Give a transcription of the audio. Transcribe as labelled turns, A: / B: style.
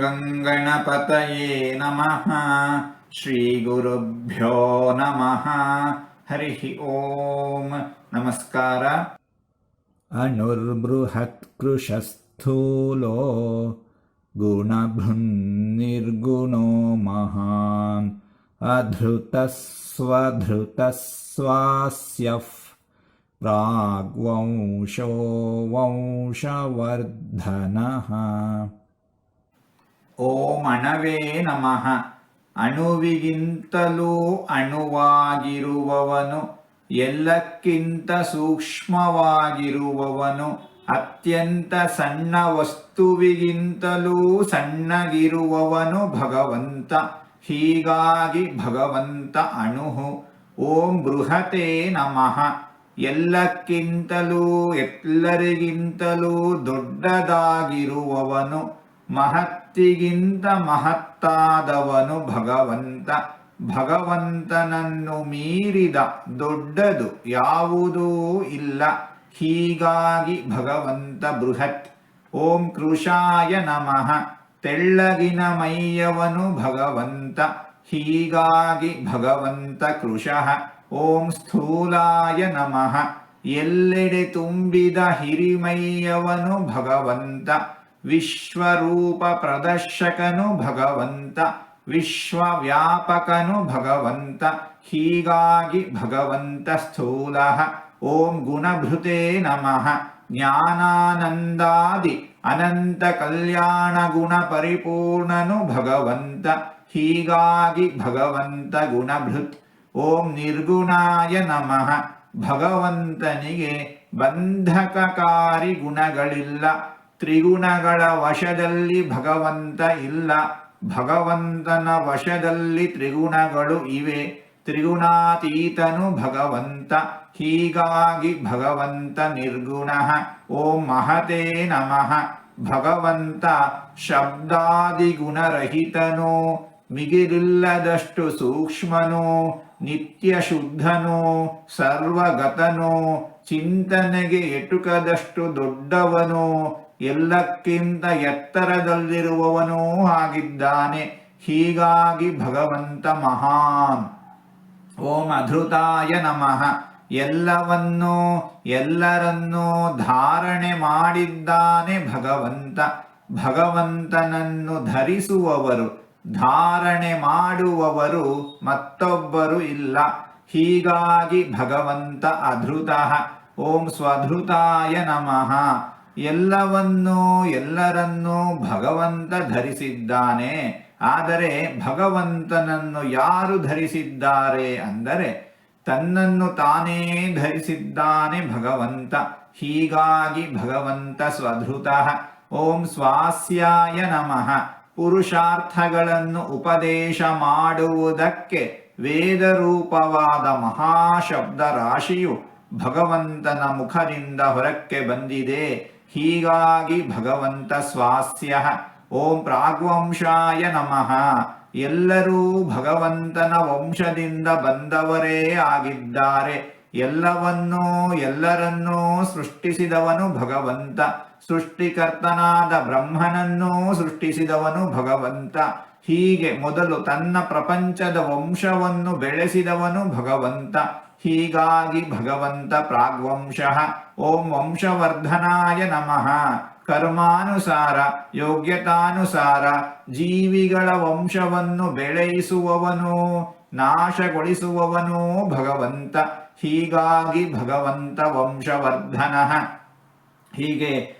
A: गङ्गणपतये नमः। श्रीगुरुभ्यो नमः। हरिः ॐ नमस्कार।
B: अनुर्बृहत्कृशस्थूलो गुणभृन्निर्गुणो महान्। अधृतः स्वधृतः प्राग्वंशो वंशवर्धनः।
A: ಓಂ ಅಣವೇ ನಮಃ. ಅಣುವಿಗಿಂತಲೂ ಅಣುವಾಗಿರುವವನು, ಎಲ್ಲಕ್ಕಿಂತ ಸೂಕ್ಷ್ಮವಾಗಿರುವವನು, ಅತ್ಯಂತ ಸಣ್ಣ ವಸ್ತುವಿಗಿಂತಲೂ ಸಣ್ಣಗಿರುವವನು ಭಗವಂತ, ಹೀಗಾಗಿ ಭಗವಂತ ಅಣುಹು. ಓಂ ಬೃಹತೇ ನಮಃ. ಎಲ್ಲಕ್ಕಿಂತಲೂ, ಎಲ್ಲರಿಗಿಂತಲೂ ದೊಡ್ಡದಾಗಿರುವವನು ಮಹತ್ತಿಗಿಂತ ಮಹತ್ತಾದವನು ಭಗವಂತ. ಭಗವಂತನನ್ನು ಮೀರಿದ ದೊಡ್ಡದು ಯಾವುದೂ ಇಲ್ಲ. ಹೀಗಾಗಿ ಭಗವಂತ ಬೃಹತ್. ಓಂ ಕೃಷಾಯ ನಮಃ. ತೆಳ್ಳಗಿನ ಮೈಯವನು ಭಗವಂತ. ಹೀಗಾಗಿ ಭಗವಂತ ಕೃಶಃ ಓಂ ಸ್ಥೂಲಾಯ ನಮಃ. ಎಲ್ಲೆಡೆ ತುಂಬಿದ ಹಿರಿಮೈಯವನು ಭಗವಂತ. ವಿಶ್ವರೂಪ ಪ್ರದರ್ಶಕನು ಭಗವಂತ, ವಿಶ್ವವ್ಯಾಪಕನು ಭಗವಂತ, ಹೀಗಾಗಿ ಭಗವಂತ ಸ್ಥೂಲ. ಓಂ ಗುಣಭೃತೇ ನಮಃ. ಜ್ಞಾನಾನಂದಾದಿ ಅನಂತ ಕಲ್ಯಾಣ ಗುಣ ಪರಿಪೂರ್ಣನು ಭಗವಂತ, ಹೀಗಾಗಿ ಭಗವಂತ ಗುಣಭೃತ್. ಓಂ ನಿರ್ಗುಣಾಯ ನಮಃ. ಭಗವಂತನಿಗೆ ಬಂಧಕಕಾರಿ ಗುಣಗಳಿಲ್ಲ. ತ್ರಿಗುಣಗಳ ವಶದಲ್ಲಿ ಭಗವಂತ ಇಲ್ಲ. ಭಗವಂತನ ವಶದಲ್ಲಿ ತ್ರಿಗುಣಗಳು ಇವೆ. ತ್ರಿಗುಣಾತೀತನು ಭಗವಂತ. ಹೀಗಾಗಿ ಭಗವಂತ ನಿರ್ಗುಣ. ಓಂ ಮಹತೇ ನಮಃ. ಭಗವಂತ ಶಬ್ದಾದಿ ಗುಣರಹಿತನೋ ಮಿಗಿರಿಲ್ಲದಷ್ಟು ಸೂಕ್ಷ್ಮನೋ. ನಿತ್ಯ ಶುದ್ಧನೋ ಸರ್ವಗತನೋ. ಚಿಂತನೆಗೆ ಎಟುಕದಷ್ಟು ದೊಡ್ಡವನೋ. ಎಲ್ಲಕ್ಕಿಂತ ಎತ್ತರದಲ್ಲಿರುವವನೂ ಆಗಿದ್ದಾನೆ ಹೀಗಾಗಿ ಭಗವಂತ ಮಹಾನ್. ಓಂ ಅಧೃತಾಯ ನಮಃ. ಎಲ್ಲವನ್ನೂ, ಎಲ್ಲರನ್ನೂ ಧಾರಣೆ ಮಾಡಿದ್ದಾನೆ ಭಗವಂತ. ಭಗವಂತನನ್ನು ಧರಿಸುವವರು, ಧಾರಣೆ ಮಾಡುವವರು ಮತ್ತೊಬ್ಬರು ಇಲ್ಲ. ಹೀಗಾಗಿ ಭಗವಂತ ಅಧೃತ. ಓಂ ಸ್ವಧೃತಾಯ ನಮಃ. ಎಲ್ಲವನ್ನೂ ಎಲ್ಲರನ್ನೂ ಭಗವಂತ ಧರಿಸಿದ್ದಾನೆ. ಆದರೆ ಭಗವಂತನನ್ನು ಯಾರು ಧರಿಸಿದ್ದಾರೆ ಅಂದರೆ ತನ್ನನ್ನು ತಾನೇ ಧರಿಸಿದ್ದಾನೆ ಭಗವಂತ. ಹೀಗಾಗಿ ಭಗವಂತ ಸ್ವಧೃತ. ಓಂ ಸ್ವಾಸ್ಯಾಯ ನಮಃ. ಪುರುಷಾರ್ಥಗಳನ್ನು ಉಪದೇಶ ಮಾಡುವುದಕ್ಕೆ ವೇದರೂಪವಾದ ಮಹಾಶಬ್ದ ರಾಶಿಯು ಭಗವಂತನ ಮುಖದಿಂದ ಹೊರಕ್ಕೆ ಬಂದಿದೆ. ಹೀಗಾಗಿ ಭಗವಂತ ಸ್ವಾಸ್ಯ. ಓಂ ಪ್ರಾಗ್ವಂಶಾಯ ನಮಃ. ಎಲ್ಲರೂ ಭಗವಂತನ ವಂಶದಿಂದ ಬಂದವರೇ ಆಗಿದ್ದಾರೆ. ಎಲ್ಲವನ್ನೂ, ಎಲ್ಲರನ್ನೂ ಸೃಷ್ಟಿಸಿದವನು ಭಗವಂತ. ಸೃಷ್ಟಿಕರ್ತನಾದ ಬ್ರಹ್ಮನನ್ನೂ ಸೃಷ್ಟಿಸಿದವನು ಭಗವಂತ. ಹೀಗೆ ಮೊದಲು ತನ್ನ ಪ್ರಪಂಚದ ವಂಶವನ್ನು ಬೆಳೆಸಿದವನು ಭಗವಂತ. ಹೀಗಾಗಿ ಭಗವಂತ ಪ್ರಾಗ್ವಂಶಃ. ಓಂ ವಂಶವರ್ಧನಾಯ ನಮಃ. ಕರ್ಮಾನುಸಾರ, ಯೋಗ್ಯತಾನುಸಾರ, ಜೀವಿಗಳ ವಂಶವನ್ನು ಬೆಳೆಯಿಸುವವನು, ನಾಶಗೊಳಿಸುವವನೂ ಭಗವಂತ. ಹೀಗಾಗಿ ಭಗವಂತ ವಂಶವರ್ಧನಃ. ಹೀಗೆ